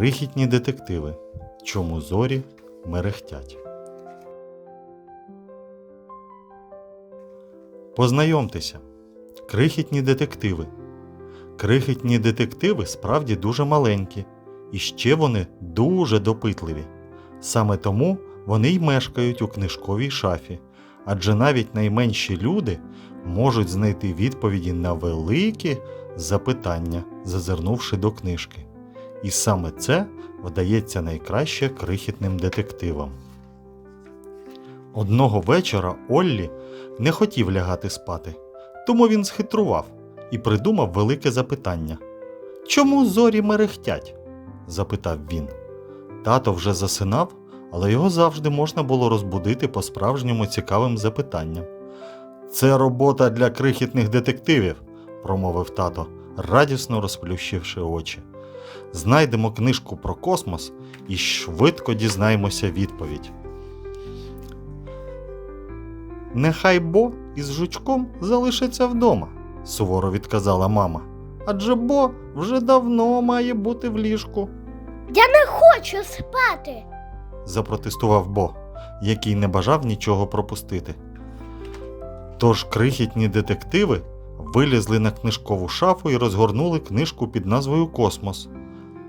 Крихітні детективи. Чому зорі мерехтять. Познайомтеся. Крихітні детективи. Крихітні детективи справді дуже маленькі, і ще вони дуже допитливі. Саме тому вони й мешкають у книжковій шафі, адже навіть найменші люди можуть знайти відповіді на великі запитання, зазирнувши до книжки. І саме це вдається найкраще крихітним детективам. Одного вечора Оллі не хотів лягати спати, тому він схитрував і придумав велике запитання. Чому зорі мерехтять? запитав він. Тато вже засинав, але його завжди можна було розбудити по-справжньому цікавим запитанням. Це робота для крихітних детективів, промовив тато, радісно розплющивши очі. Знайдемо книжку про космос і швидко дізнаємося відповідь. Нехай Бо із жучком залишиться вдома, суворо відказала мама. Адже Бо вже давно має бути в ліжку, Я не Хочу спати. запротестував Бо, який не бажав нічого пропустити. Тож крихітні детективи вилізли на книжкову шафу і розгорнули книжку під назвою Космос.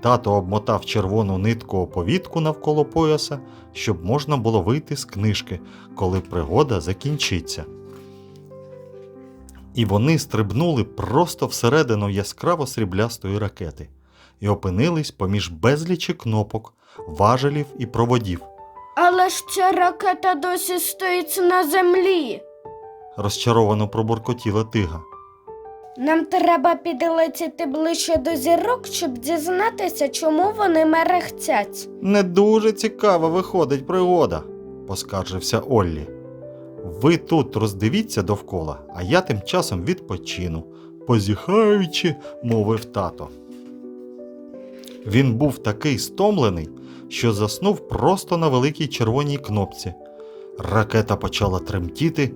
Тато обмотав червону нитку оповідку навколо пояса, щоб можна було вийти з книжки, коли пригода закінчиться. І вони стрибнули просто всередину яскраво сріблястої ракети і опинились поміж безлічі кнопок, важелів і проводів. Але ж ця ракета досі стоїть на землі. Розчаровано пробуркотіла тига. Нам треба підлетіти ближче до зірок, щоб дізнатися, чому вони мерехтять. Не дуже цікава виходить пригода, поскаржився Оллі. Ви тут роздивіться довкола, а я тим часом відпочину, позіхаючи, мовив тато. Він був такий стомлений, що заснув просто на великій червоній кнопці. Ракета почала тремтіти.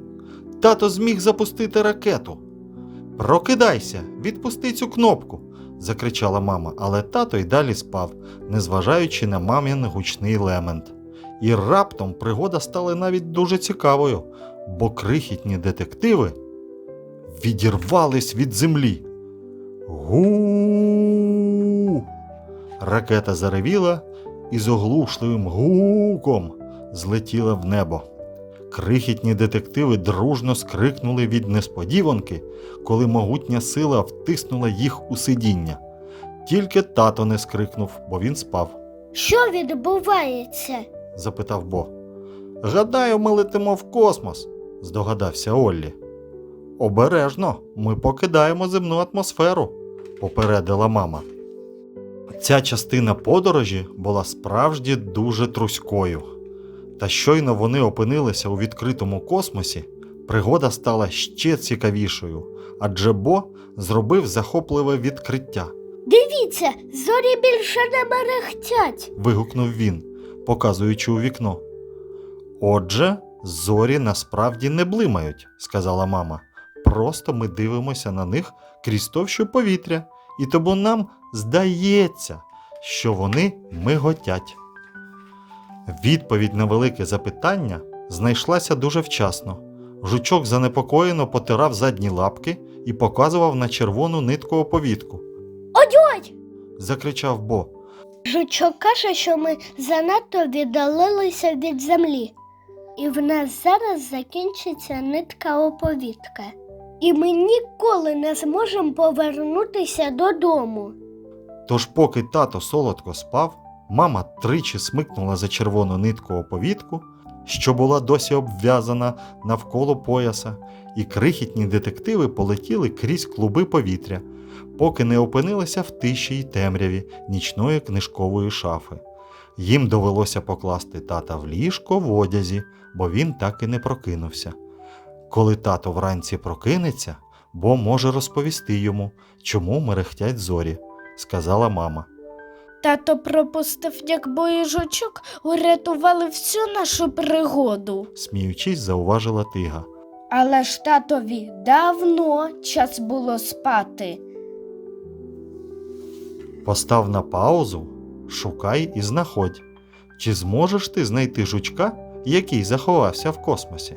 Тато зміг запустити ракету. Прокидайся, відпусти цю кнопку, закричала мама, але тато й далі спав, незважаючи на мамін гучний лемент. І раптом пригода стала навіть дуже цікавою, бо крихітні детективи відірвались від землі. Гу. Ракета заревіла і з оглушливим гуком злетіла в небо. Крихітні детективи дружно скрикнули від несподіванки, коли могутня сила втиснула їх у сидіння. Тільки тато не скрикнув, бо він спав, Що відбувається? запитав Бо. Гадаю, ми летимо в космос, здогадався Оллі. Обережно, ми покидаємо земну атмосферу, попередила мама. Ця частина подорожі була справді дуже труською. Та щойно вони опинилися у відкритому космосі, пригода стала ще цікавішою, адже Бо зробив захопливе відкриття. Дивіться, зорі більше не мерехтять. вигукнув він, показуючи у вікно. Отже, зорі насправді не блимають, сказала мама. Просто ми дивимося на них крізь товщу повітря, і тому нам здається, що вони миготять. Відповідь на велике запитання знайшлася дуже вчасно. Жучок занепокоєно потирав задні лапки і показував на червону нитку оповідку. Одьоть! Закричав Бо. Жучок каже, що ми занадто віддалилися від землі, і в нас зараз закінчиться нитка оповідка. І ми ніколи не зможемо повернутися додому. Тож, поки тато солодко спав, мама тричі смикнула за червону нитку оповідку, що була досі обв'язана навколо пояса, і крихітні детективи полетіли крізь клуби повітря, поки не опинилися в тиші й темряві нічної книжкової шафи. Їм довелося покласти тата в ліжко в одязі, бо він так і не прокинувся. Коли тато вранці прокинеться, бо може розповісти йому, чому мерехтять зорі, сказала мама. Тато пропустив, як боїжочок урятували всю нашу пригоду. сміючись, зауважила тига. Але ж татові давно час було спати. Постав на паузу шукай і знаходь. Чи зможеш ти знайти жучка, який заховався в космосі?